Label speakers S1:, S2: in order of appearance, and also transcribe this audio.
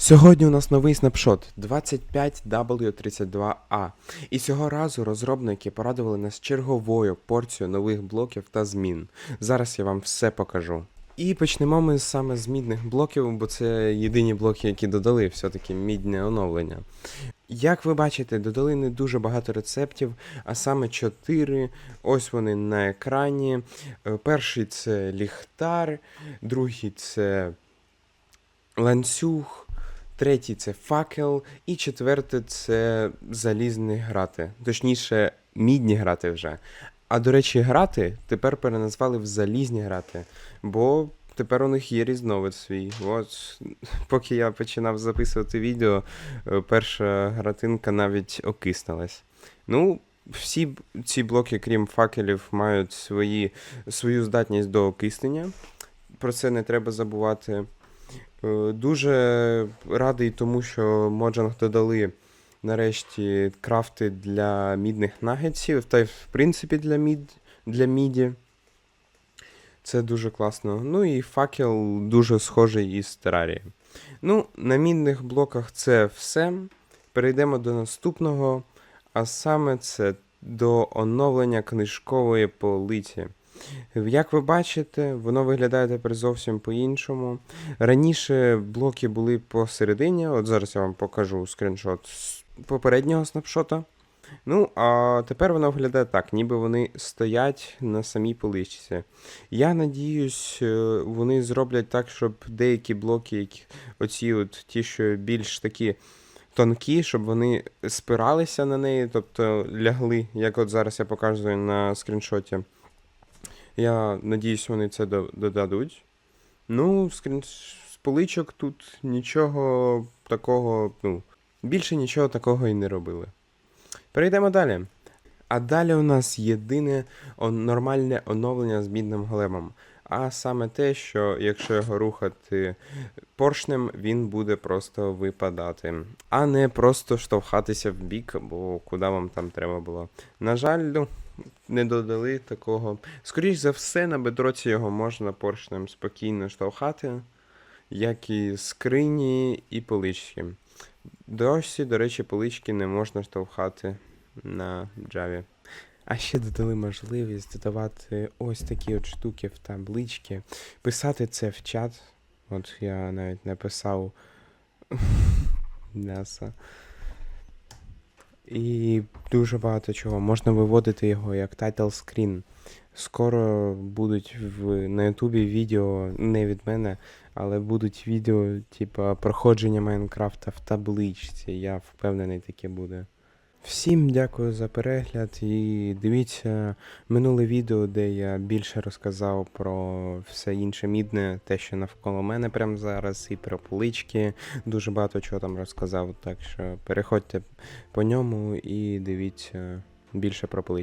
S1: Сьогодні у нас новий снапшот 25W32A. І цього разу розробники порадували нас черговою порцією нових блоків та змін. Зараз я вам все покажу. І почнемо ми саме з мідних блоків, бо це єдині блоки, які додали все-таки мідне оновлення. Як ви бачите, додали не дуже багато рецептів, а саме 4. Ось вони на екрані. Е, Перший це ліхтар, другий це ланцюг, третій це факел, і четверте це залізні грати. Точніше, мідні грати вже. А до речі, грати тепер переназвали в залізні грати, бо тепер у них є різновид свій. От, поки я починав записувати відео, е, перша гратинка навіть окисналась. Ну, всі ці блоки, крім факелів, мають свої, свою здатність до окиснення. Про це не треба забувати. Е, Дуже радий тому, що Mojang додали нарешті крафти для мідних нагетсів, та й в принципі для, мід, для міді. Це дуже класно. Ну і факел дуже схожий із терарії. Ну, на мідних блоках це все. Перейдемо до наступного, а саме це до оновлення книжкової полиці. Як ви бачите, воно виглядає тепер зовсім по-іншому. Раніше блоки були посередині, от зараз я вам покажу скріншот з попереднього снапшота. Ну, а тепер воно виглядає так, ніби вони стоять на самій поличці. Я надіюсь, е, вони зроблять так, щоб деякі блоки, які оці от ті, що більш такі тонкі, щоб вони спиралися на неї, тобто лягли, як от зараз я показую на скріншоті. Я надіюсь, вони це додадуть. Ну, з поличок тут нічого такого, ну, більше нічого такого і не робили. Перейдемо далі. А далі у нас єдине нормальне оновлення з мідним големом. А саме те, що якщо його рухати поршнем, він буде просто випадати, а не просто штовхатися в бік, бо куди вам там треба було. На жаль, ну, не додали такого. Скоріш за все, на бедроці його можна поршнем спокійно штовхати, як і скрині і полички. Досі, до речі, полички не можна штовхати на Java. А ще додали можливість додавати ось такі от штуки в таблички, писати це в чат. От я навіть написав м'ясо. І дуже багато чого. Можна виводити його як title screen. Скоро будуть в, на Ютубі відео, не від мене, але будуть відео, типа проходження Майнкрафта в табличці. Я впевнений, таке буде. Всім дякую за перегляд і дивіться минуле відео, де я більше розказав про все інше мідне, те, що навколо мене прямо зараз, і про полички. Дуже багато чого там розказав, так що переходьте по ньому і дивіться більше про полички.